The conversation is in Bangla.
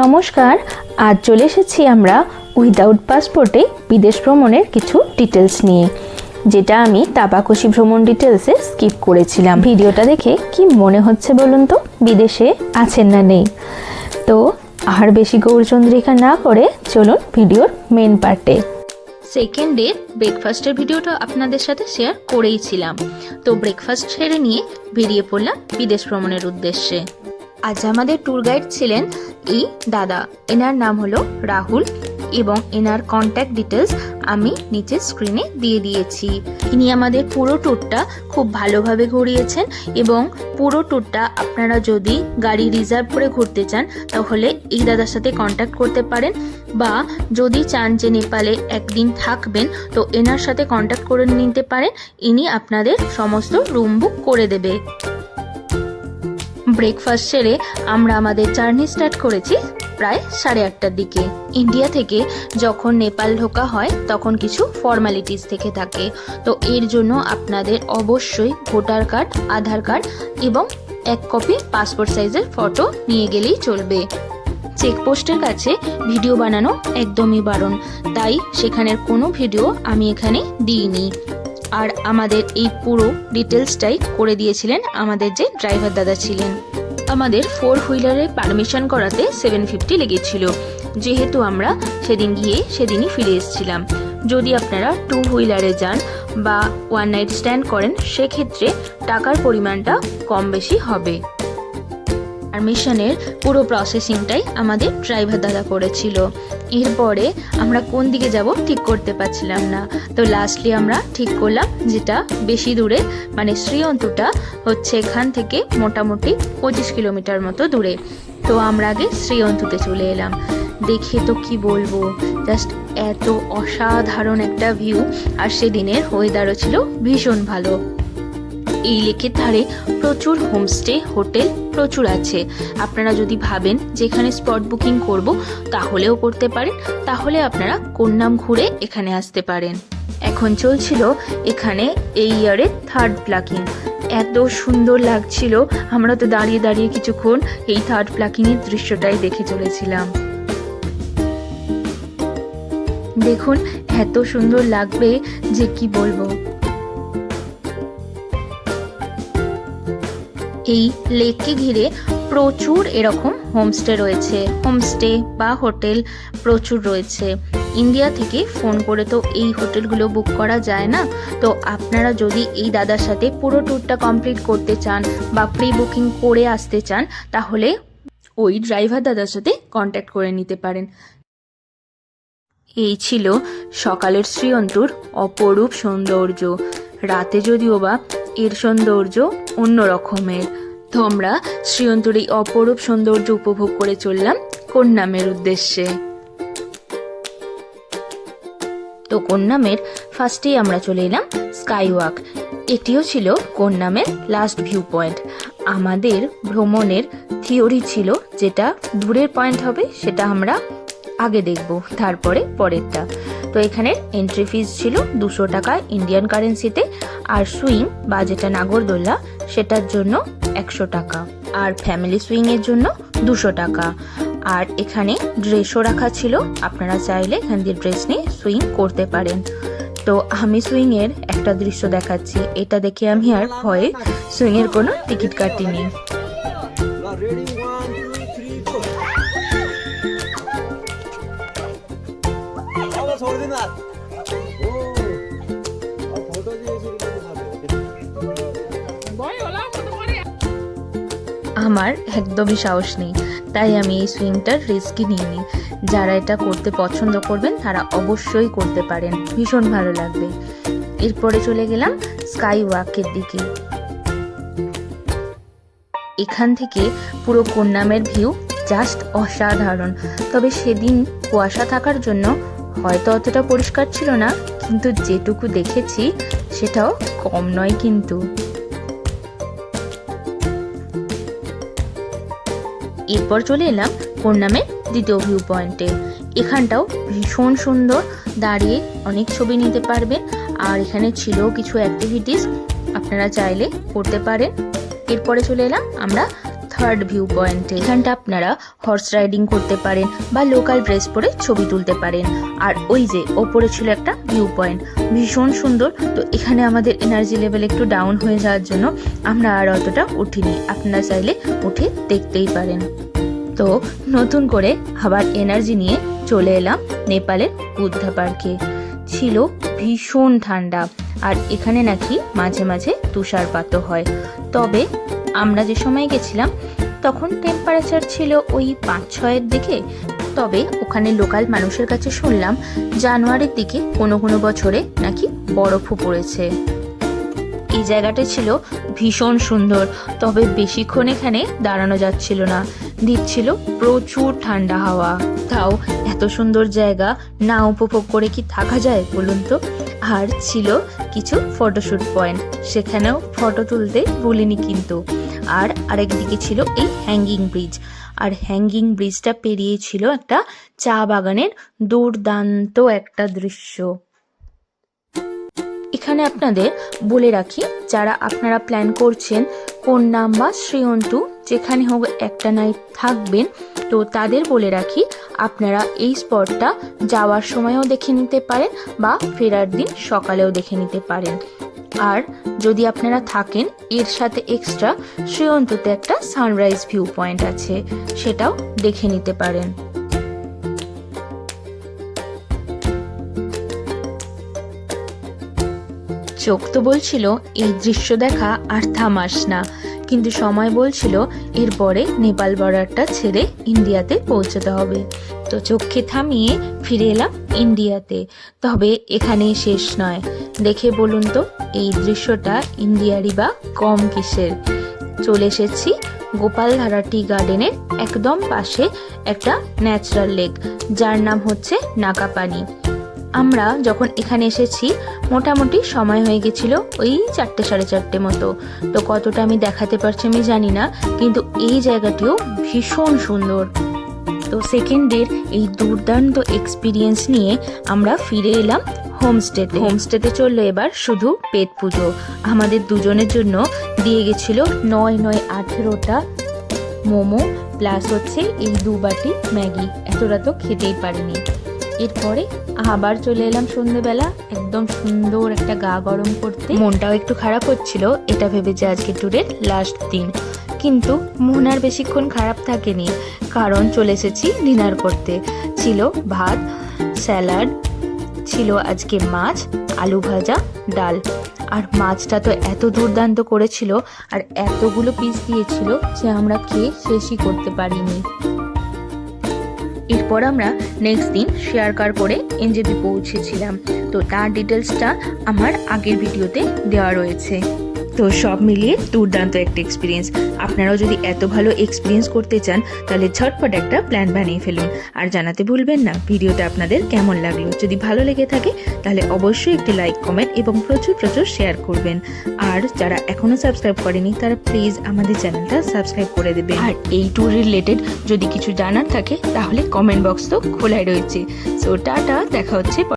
নমস্কার, আজ চলে এসেছি আমরা উইদাউট পাসপোর্টে বিদেশ ভ্রমণের কিছু ডিটেলস নিয়ে, যেটা আমি তাপাকশি ভ্রমণ ডিটেলসে স্কিপ করেছিলাম। ভিডিওটা দেখে কি মনে হচ্ছে বলুন তো, বিদেশে আছেন না নেই? তো আর বেশি গৌরচন্দ্রিকা না করে চলুন ভিডিওর মেন পার্টে সেকেন্ড ডে ব্রেকফাস্টের ভিডিওটা আপনাদের সাথে শেয়ার করেইছিলাম। তো ব্রেকফাস্ট সেরে নিয়ে বেরিয়ে পড়লাম বিদেশ ভ্রমণের উদ্দেশ্যে। আজ আমাদের ট্যুর গাইড ছিলেন এই দাদা। এনার নাম হলো রাহুল এবং এনার কন্ট্যাক্ট ডিটেলস আমি নিচে স্ক্রিনে দিয়ে দিয়েছি। ইনি আমাদের পুরো ট্যুরটা খুব ভালোভাবে ঘুরিয়েছেন এবং পুরো ট্যুরটা আপনারা যদি গাড়ি রিজার্ভ করে ঘুরতে চান, তাহলে এই দাদার সাথে কন্ট্যাক্ট করতে পারেন বা যদি চান যে নেপালে একদিন থাকবেন, তো এনার সাথে কন্ট্যাক্ট করে নিতে পারেন। ইনি আপনাদের সমস্ত রুম বুক করে দেবে। ব্রেকফাস্ট সেরে আমরা আমাদের জার্নি স্টার্ট করেছি প্রায় সাড়ে আটটার দিকে। ইন্ডিয়া থেকে যখন নেপাল ঢোকা হয়, তখন কিছু ফর্মালিটিস থেকে থাকে। তো এর জন্য আপনাদের অবশ্যই ভোটার কার্ড আধার কার্ড এবং এক কপি পাসপোর্ট সাইজের ফটো নিয়ে গেলেই চলবে। চেকপোস্টের কাছে ভিডিও বানানো একদমই বারণ। তাই সেখানের কোনো ভিডিও আমি এখানে দিইনি। আর আমাদের এই পুরো ডিটেলসটাই করে দিয়েছিলেন আমাদের যে ড্রাইভার দাদা ছিলেন। আমাদের ফোর হুইলারে পারমিশন করাতে সেভেন ফিফটি লেগেছিল। যেহেতু আমরা সেদিন গিয়ে সেদিনই ফিরে এসেছিলাম। যদি আপনারা টু হুইলারে যান বা ওয়ান নাইট স্ট্যান্ড করেন, সেক্ষেত্রে টাকার পরিমাণটা কম বেশি হবে। আর মিশনের পুরো প্রসেসিংটাই আমাদের ড্রাইভার দাদা করেছিল। এরপরে আমরা কোন দিকে যাব ঠিক করতে পারছিলাম না। তো লাস্টলি আমরা ঠিক করলাম যেটা বেশি দূরে মানে শ্রীঅন্তটা হচ্ছে এখান থেকে মোটামুটি পঁচিশ কিলোমিটার মতো দূরে। তো আমরা আগে শ্রীঅন্তুতে চলে এলাম। দেখে তো কি বলব জাস্ট এত অসাধারণ একটা ভিউ আর সেদিনের ওয়েদারও ছিল ভীষণ ভালো। এই লেকের ধারে প্রচুর হোমস্টে, হোটেল প্রচুর আছে। আপনারা যদি ভাবেন যেখানে স্পট বুকিং করব, তাহলেও করতে পারেন। তাহলে আপনারা কোন্নাম ঘুরে এখানে আসতে পারেন। এখন চলছিল এখানে এই ইয়ারের থার্ড প্লাকিং এত সুন্দর লাগছিল। আমরা তো দাঁড়িয়ে দাঁড়িয়ে কিছুক্ষণ এই থার্ড প্লাকিংয়ের দৃশ্যটাই দেখে চলেছিলাম। দেখুন, এত সুন্দর লাগবে যে কি বলব। এই লেককে ঘিরে প্রচুর এরকম হোমস্টে রয়েছে। হোমস্টে বা হোটেল প্রচুর রয়েছে। ইন্ডিয়া থেকে ফোন করে তো এই হোটেলগুলো বুক করা যায় না? তো আপনারা যদি এই দাদার সাথে পুরো ট্যুরটা কমপ্লিট করতে চান বা প্রি বুকিং করে আসতে চান, তাহলে ওই ড্রাইভার দাদার সাথে কন্ট্যাক্ট করে নিতে পারেন। এই ছিল সকালের শ্রীয়ন্তুর অপরূপ সৌন্দর্য। রাতে যদিও বা এর সৌন্দর্য অন্য রকমের তো আমরা শ্রীয়ন্তুর এই অপরূপ সৌন্দর্য উপভোগ করে চললাম কন্যামের উদ্দেশ্যে। তো কন্যামের ফার্স্টেই আমরা চলে এলাম স্কাই ওয়াক এটিও ছিল কন্যামের লাস্ট ভিউ পয়েন্ট আমাদের ভ্রমণের থিওরি ছিল যেটা দূরের পয়েন্ট হবে সেটা আমরা আগে দেখব, তারপরে পরেরটা। তো এখানের এন্ট্রি ফিস ছিল দুশো টাকা ইন্ডিয়ান কারেন্সিতে আর সুইং বা যেটা নাগরদোল্লা সেটার জন্য একশো টাকা। আর ফ্যামিলি সুইংয়ের জন্য দুশো টাকা। আর এখানে ড্রেসও রাখা ছিল, আপনারা চাইলে এখান দিয়ে ড্রেস নিয়ে সুইং করতে পারেন। তো আমি সুইংয়ের একটা দৃশ্য দেখাচ্ছি, এটা দেখে আমি আর ভয়ে সুইংয়ের কোনো টিকিট কাটিনি। আমার একদমই সাহস নেই, তাই আমি এই সুইংটার রিস্কই নিইনি। যারা এটা করতে পছন্দ করবেন, তারা অবশ্যই করতে পারেন। ভীষণ ভালো লাগবে। এরপরে চলে গেলাম স্কাই ওয়াকের দিকে। এখান থেকে পুরো কন্যামের ভিউ জাস্ট অসাধারণ। তবে সেদিন কুয়াশা থাকার জন্য হয়তো অতটা পরিষ্কার ছিল না, কিন্তু যেটুকু দেখেছি, সেটাও কম নয় কিন্তু। এরপর চলে এলাম কন্যামের দ্বিতীয় ভিউ পয়েন্টে এখানটাও ভীষণ সুন্দর, দাঁড়িয়ে অনেক ছবি নিতে পারবেন। আর এখানে ছিল কিছু অ্যাক্টিভিটিস আপনারা চাইলে করতে পারেন। এরপরে চলে এলাম আমরা থার্ড ভিউ পয়েন্টে এখানটা আপনারা হর্স রাইডিং করতে পারেন বা লোকাল ড্রেস পরে ছবি তুলতে পারেন। আর ওই যে ওপরে ছিল একটা ভিউ পয়েন্ট ভীষণ সুন্দর। তো এখানে আমাদের এনার্জি লেভেল একটু ডাউন হয়ে যাওয়ার জন্য আমরা আর অতটা উঠিনি। আপনারা চাইলে উঠে দেখতেই পারেন। তো নতুন করে আবার এনার্জি নিয়ে চলে এলাম নেপালের বুদ্ধা পার্কে। ছিল ভীষণ ঠান্ডা। আর এখানে নাকি মাঝে মাঝে তুষারপাতও হয়। তবে আমরা যে সময় গেছিলাম, তখন টেম্পারেচার ছিল ওই পাঁচ ছয়ের দিকে। তবে ওখানে লোকাল মানুষের কাছে শুনলাম, জানুয়ারির দিকে কোনো কোনো বছরে নাকি বরফও পড়েছে। এই জায়গাটা ছিল ভীষণ সুন্দর, তবে বেশিক্ষণ এখানে দাঁড়ানো যাচ্ছিল না। দিচ্ছিল প্রচুর ঠান্ডা হাওয়া। তাও এত সুন্দর জায়গা না উপভোগ করে কি থাকা যায় বলুন তো? আর ছিল কিছু ফটোশ্যুট পয়েন্ট সেখানেও ফটো তুলতে ভুলিনি কিন্তু। আর আরেকদিকে ছিল এই হ্যাঙ্গিং ব্রিজ আর হ্যাঙ্গিং ব্রিজটা পেরিয়ে ছিল একটা চা বাগানের দুর্দান্ত একটা দৃশ্য। এখানে আপনাদের বলে রাখি, যারা আপনারা প্ল্যান করছেন কোন্নাম বা শ্রীয়ন্তু, যেখানে হোক একটা নাইট থাকবেন, তো তাদের বলে রাখি, আপনারা এই স্পটটা যাওয়ার সময়ও দেখে নিতে পারেন বা ফেরার দিন সকালেও দেখে নিতে পারেন। আর যদি আপনারা থাকেন, এর সাথে এক্সট্রা শ্রীয়ন্তুতে একটা সানরাইজ ভিউ পয়েন্ট আছে, সেটাও দেখে নিতে পারেন। চোখ তো বলছিল, এই দৃশ্য দেখা আর থামাস না। কিন্তু সময় বলছিল, এরপরে নেপাল বর্ডারটা ছেড়ে ইন্ডিয়াতে পৌঁছতে হবে। তো চোখকে থামিয়ে ফিরে এলাম ইন্ডিয়াতে। তবে এখানেই শেষ নয়। দেখে বলুন তো, এই দৃশ্যটা ইন্ডিয়ারই বা কম কিসের? চলে এসেছি গোপালধারা টি গার্ডেনের একদম পাশে একটা ন্যাচারাল লেক, যার নাম হচ্ছে নাকাপানি। আমরা যখন এখানে এসেছি মোটামুটি সময় হয়ে গেছিল ওই চারটে সাড়ে চারটে মতো। তো কতটা আমি দেখাতে পারছি আমি জানি না কিন্তু এই জায়গাটিও ভীষণ সুন্দর। তো সেকেন্ডের এই দুর্দান্ত এক্সপিরিয়েন্স নিয়ে আমরা ফিরে এলাম হোমস্টেতে হোমস্টেতে চলল এবার শুধু পেট পুজো। আমাদের দুজনের জন্য দিয়ে গেছিল নয় নয় আঠেরোটা মোমো প্লাস হচ্ছে এই দু বাটি ম্যাগি। এতটা তো খেতেই পারিনি। এরপরে আবার চলে এলাম সন্ধেবেলা। একদম সুন্দর একটা গা গরম করতে। মনটাও একটু খারাপ হচ্ছিল, এটা ভেবে যে আজকে ট্যুরের লাস্ট দিন। কিন্তু মন আর বেশিক্ষণ খারাপ থাকেনি, কারণ চলে এসেছি ডিনার করতে। ছিল ভাত স্যালাড ছিল আজকে মাছ, আলু ভাজা, ডাল। আর মাছটা তো এত দুর্দান্ত করেছিল, আর এতগুলো পিস দিয়েছিল যে আমরা খেয়ে শেষই করতে পারিনি। এরপর আমরা নেক্সট দিন শেয়ার কার করে এনজেপি পৌঁছেছিলাম। তো তার ডিটেলসটা আমার আগের ভিডিওতে দেওয়া রয়েছে। তো সব মিলিয়ে দুর্দান্ত একটা এক্সপিরিয়েন্স আপনারাও যদি এত ভালো এক্সপিরিয়েন্স করতে চান, তাহলে ঝটপট একটা প্ল্যান বানিয়ে ফেলুন। আর জানাতে ভুলবেন না, ভিডিওটা আপনাদের কেমন লাগল? যদি ভালো লেগে থাকে, তাহলে অবশ্যই একটি লাইক কমেন্ট এবং প্রচুর প্রচুর শেয়ার করবেন। আর যারা এখনও সাবস্ক্রাইব করেনি, তারা প্লিজ আমাদের চ্যানেলটা সাবস্ক্রাইব করে দেবে আর এই ট্যুর রিলেটেড যদি কিছু জানার থাকে, তাহলে কমেন্ট বক্স তো খোলাই রয়েছে। সো টাটা, দেখা হচ্ছে